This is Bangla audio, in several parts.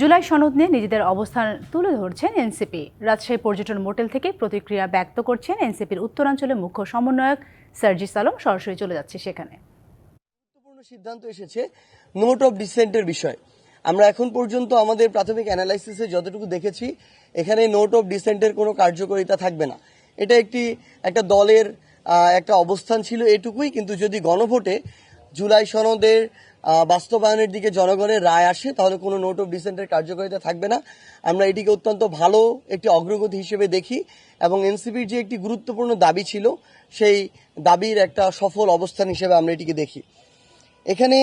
জুলাই সনদ নিয়ে নিজেদের অবস্থান তুলে ধরছেন এনসিপি। রাজশাহী পর্যটন মোটেল থেকে প্রতিক্রিয়া ব্যক্ত করছেন এনসিপির উত্তরাঞ্চলের মুখ্য সমন্বয়ক সার্জিস আলম সরাসরি চলে যাচ্ছে সেখানে। সিদ্ধান্ত এসেছে নোট অফ ডিসেন্টের বিষয়। আমরা এখন পর্যন্ত আমাদের প্রাথমিক অ্যানালাইসিসে যতটুকু দেখেছি, এখানে নোট অফ ডিসেন্টের কোনো কার্যকারিতা থাকবে না। এটা একটি, একটা দলের একটা অবস্থান ছিল এটুকুই, কিন্তু যদি গণভোটে জুলাই সনদের বাস্তবায়নের দিকে জনগণের রায় আসে, তাহলে কোনো নোট অফ ডিসেন্টের কার্যকারিতা থাকবে না। আমরা এটিকে অত্যন্ত ভালো একটি অগ্রগতি হিসেবে দেখি এবং এনসিপির যে একটি গুরুত্বপূর্ণ দাবি ছিল, সেই দাবির একটা সফল অবস্থান হিসেবে আমরা এটিকে দেখি। এখানে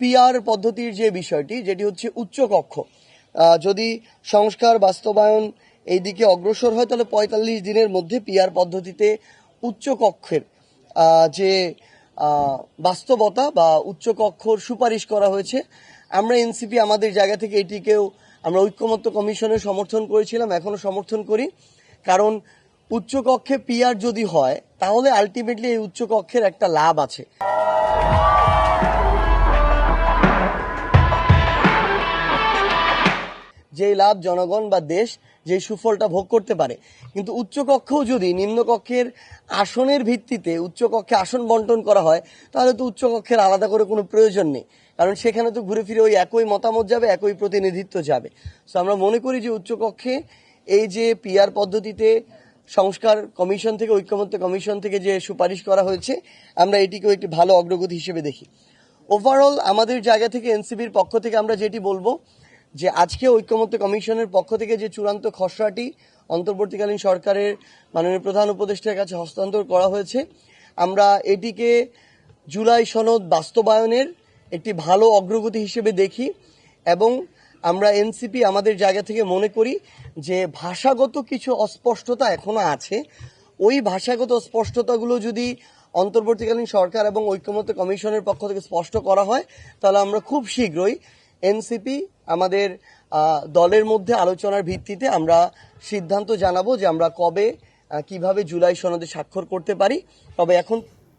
পিআর পদ্ধতির যে বিষয়টি, যেটি হচ্ছে উচ্চ কক্ষ। যদি সংস্কার, বাস্তবায়ন এই দিকে অগ্রসর হয়, তাহলে পঁয়তাল্লিশ দিনের মধ্যে পিআর পদ্ধতিতে উচ্চ কক্ষের যে বাস্তবতা বা উচ্চ কক্ষর সুপারিশ করা হয়েছে। আমরা এনসিপি আমাদের জায়গা থেকে এটিকেও আমরা ঐক্যমত্য কমিশনের সমর্থন করেছিলাম, এখনও সমর্থন করি। কারণ উচ্চকক্ষে পিআর যদি হয়, তাহলে আলটিমেটলি এই উচ্চকক্ষের একটা লাভ আছে। যে লাভ জনগণ বা দেশ যে সুফলটা ভোগ করতে পারে। কিন্তু উচ্চকক্ষেও যদি নিম্নকক্ষের আসনের ভিত্তিতে উচ্চকক্ষে আসন বন্টন করা হয়, তাহলে তো উচ্চকক্ষের আলাদা করে কোনো প্রয়োজন নেই। কারণ সেখানে তো ঘুরে ফিরে ওই একই মতামত যাবে, একই প্রতিনিধিত্ব যাবে। তো আমরা মনে করি যে উচ্চকক্ষে এই যে পিআর পদ্ধতিতে সংস্কার কমিশন থেকে, ঐক্যমত্য কমিশন থেকে যে সুপারিশ করা হয়েছে, আমরা এটিকেও একটি ভালো অগ্রগতি হিসেবে দেখি। ওভারঅল আমাদের জায়গা থেকে এনসিবির পক্ষ থেকে আমরা যেটি বলব যে আজকে ঐক্যমত্য কমিশনের পক্ষ থেকে যে চূড়ান্ত খসড়াটি অন্তর্বর্তীকালীন সরকারের মাননীয় প্রধান উপদেষ্টার কাছে হস্তান্তর করা হয়েছে, আমরা এটিকে জুলাই সনদ বাস্তবায়নের একটি ভালো অগ্রগতি হিসেবে দেখি এবং আমরা এনসিপি আমাদের জায়গা থেকে মনে করি যে ভাষাগত কিছু অস্পষ্টতা এখনও আছে। ওই ভাষাগত স্পষ্টতাগুলো যদি অন্তর্বর্তীকালীন সরকার এবং ঐক্যমত্য কমিশনের পক্ষ থেকে স্পষ্ট করা হয়, তাহলে আমরা খুব শীঘ্রই এনসিপি আমাদের দলের মধ্যে আলোচনার ভিত্তিতে আমরা সিদ্ধান্ত জানাব যে আমরা কবে কীভাবে জুলাই সনদে স্বাক্ষর করতে পারি। তবে এখন